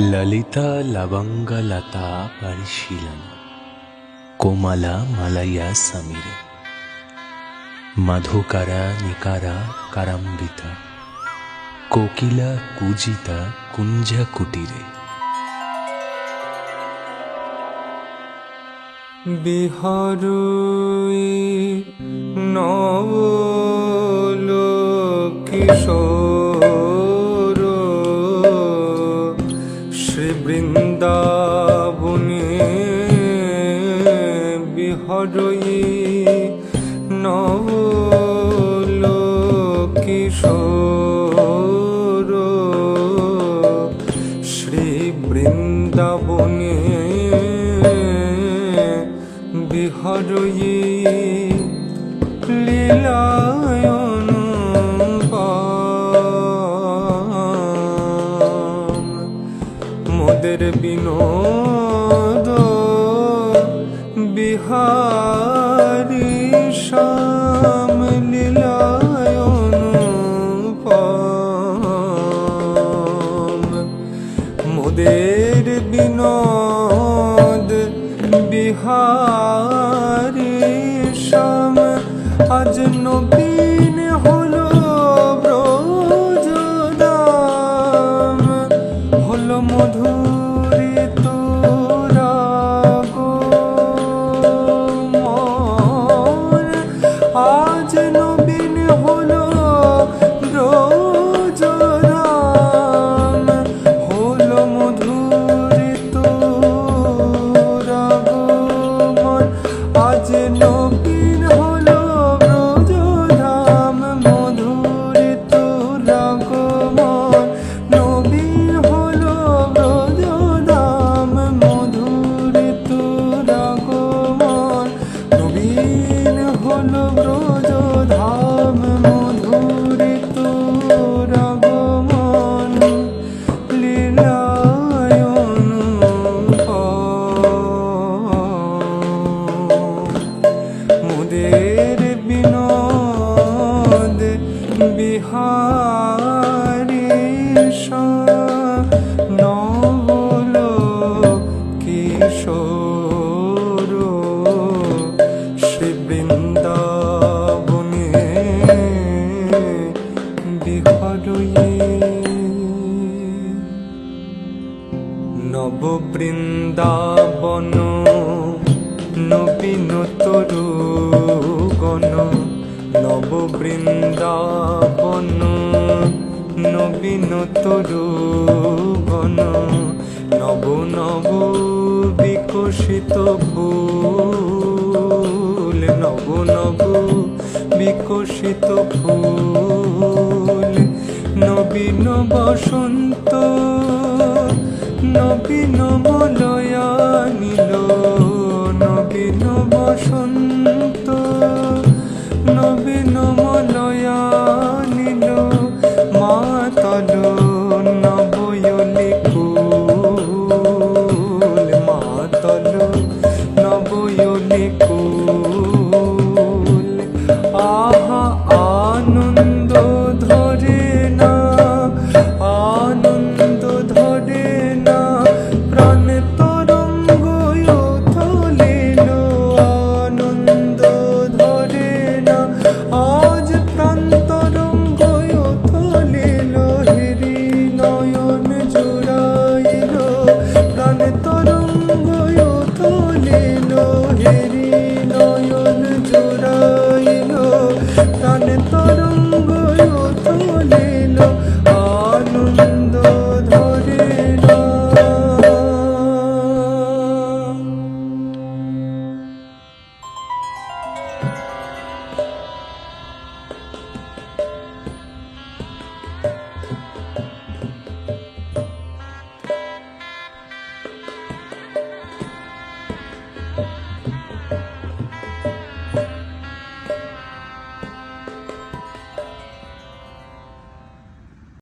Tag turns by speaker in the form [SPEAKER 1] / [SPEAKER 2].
[SPEAKER 1] ললিতা লবঙ্গলতা পরিশীলন, কোমলা মালায়া সমীর, মধুকরা নিকারা কারাম্বিতা, কোকিলা কুজিতা কুঞ্জা কুটিরে
[SPEAKER 2] বিহরুই নব বিহারুই নবল কিশোর শ্রী বৃন্দাবনে বিহরয়ী লীলায়ন মোদের বিনোদ বিহারী শ্যাম লীলায়ন মোদের বিনোদ বিহারী বৃন্দাবন, নবীন তরু গণ নব বৃন্দাবন নবীন তরু গণ নব নব বিকশিত ফুল, নব নব বিকশিত ফুল, নবীন বসন্ত নবীন মলয়া নীল নবীন বসন্ত